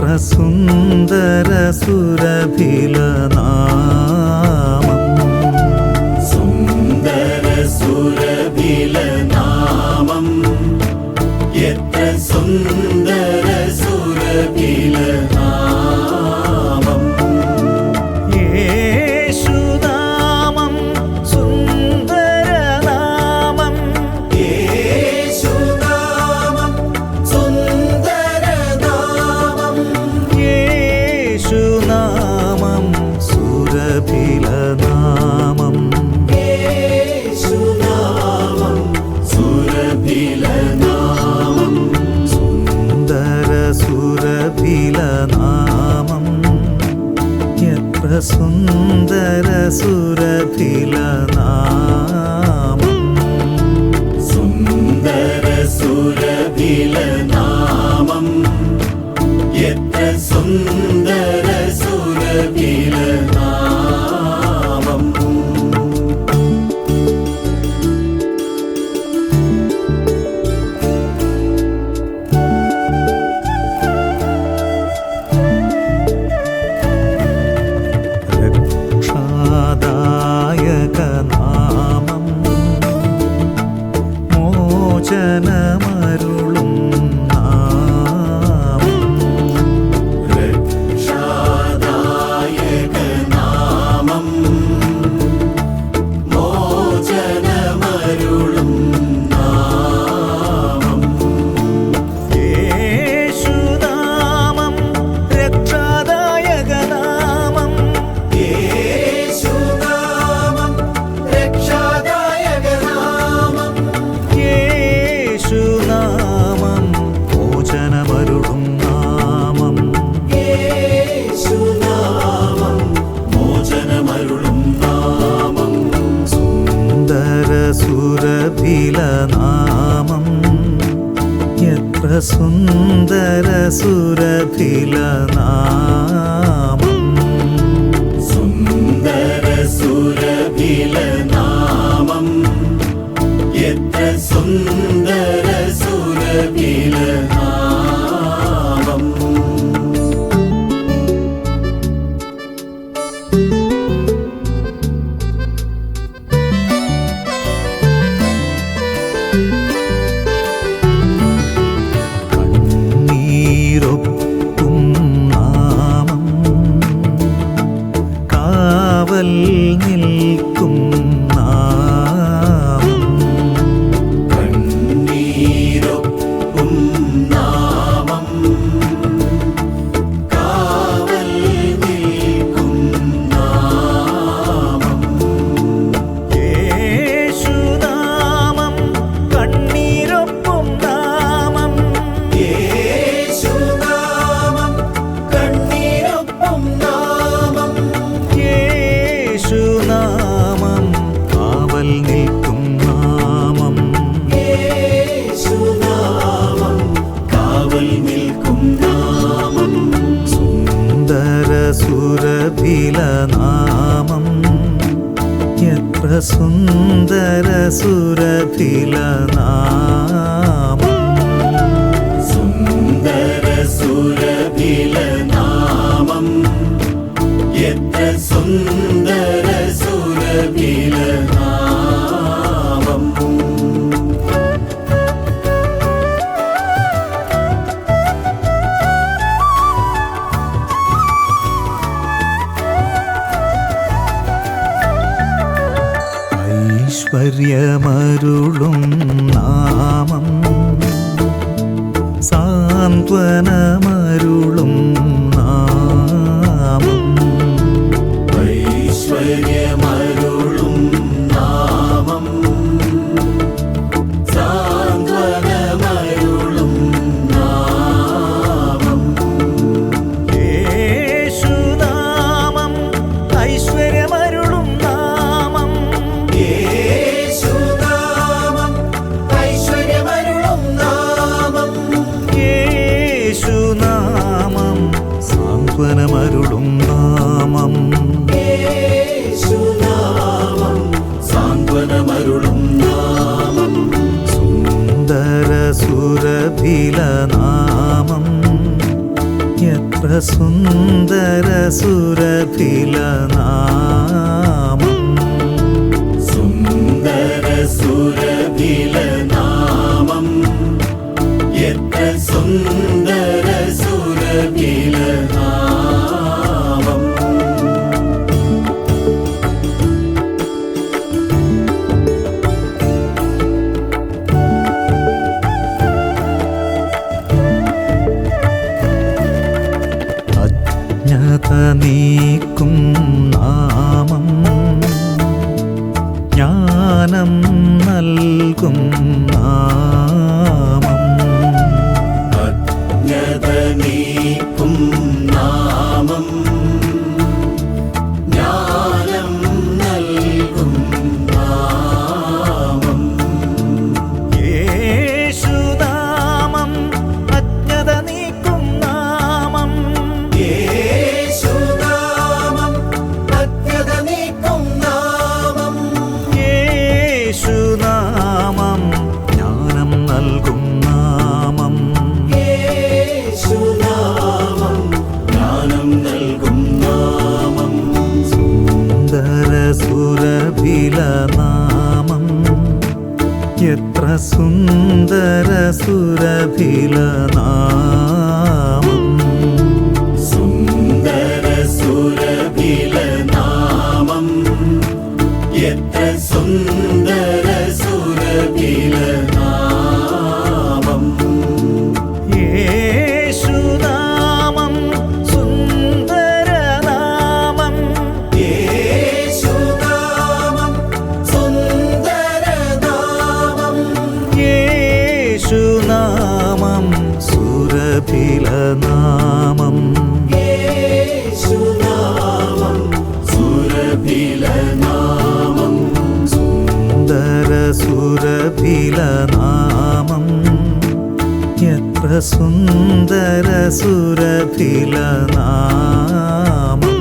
എത്ര സുന്ദര സുരഭില നാമം സുന്ദര സുരഭില നാമം എത്ര സുന്ദര സുരഭില നാമം യേശുനാമം സുരഭിലനാമം. യേശുനാമം സുരഭിലനാമം. സുന്ദര സുരഭിലനാമം എത്ര സുന്ദര സുരഭിലനാമം സുന്ദര സുരഭിലനാമം சுந்தர சுரபிலமா സുരഭിലനാമം. എത്ര സുന്ദര സുരഭിലനാമം. സുന്ദര സുരഭിലനാമം. എത്ര സുന്ദര സുരഭിലനാമം. ഐശ്വര്യമരുളും നാമം സാന്ത്വനമരുളും സുന്ദര സുരഭിലനാ സുരഭിലനാമം. എത്ര സുന്ദര സുരഭിലനാമം. സുന്ദര സുരഭിലനാമം. എത്ര സുന്ദര സുരഭിലനാമം സുരഭിലനാമം. സുരഭിലനാമം. സുന്ദര സുരഭിലനാമം. എത്ര സുന്ദര സുരഭിലനാമം.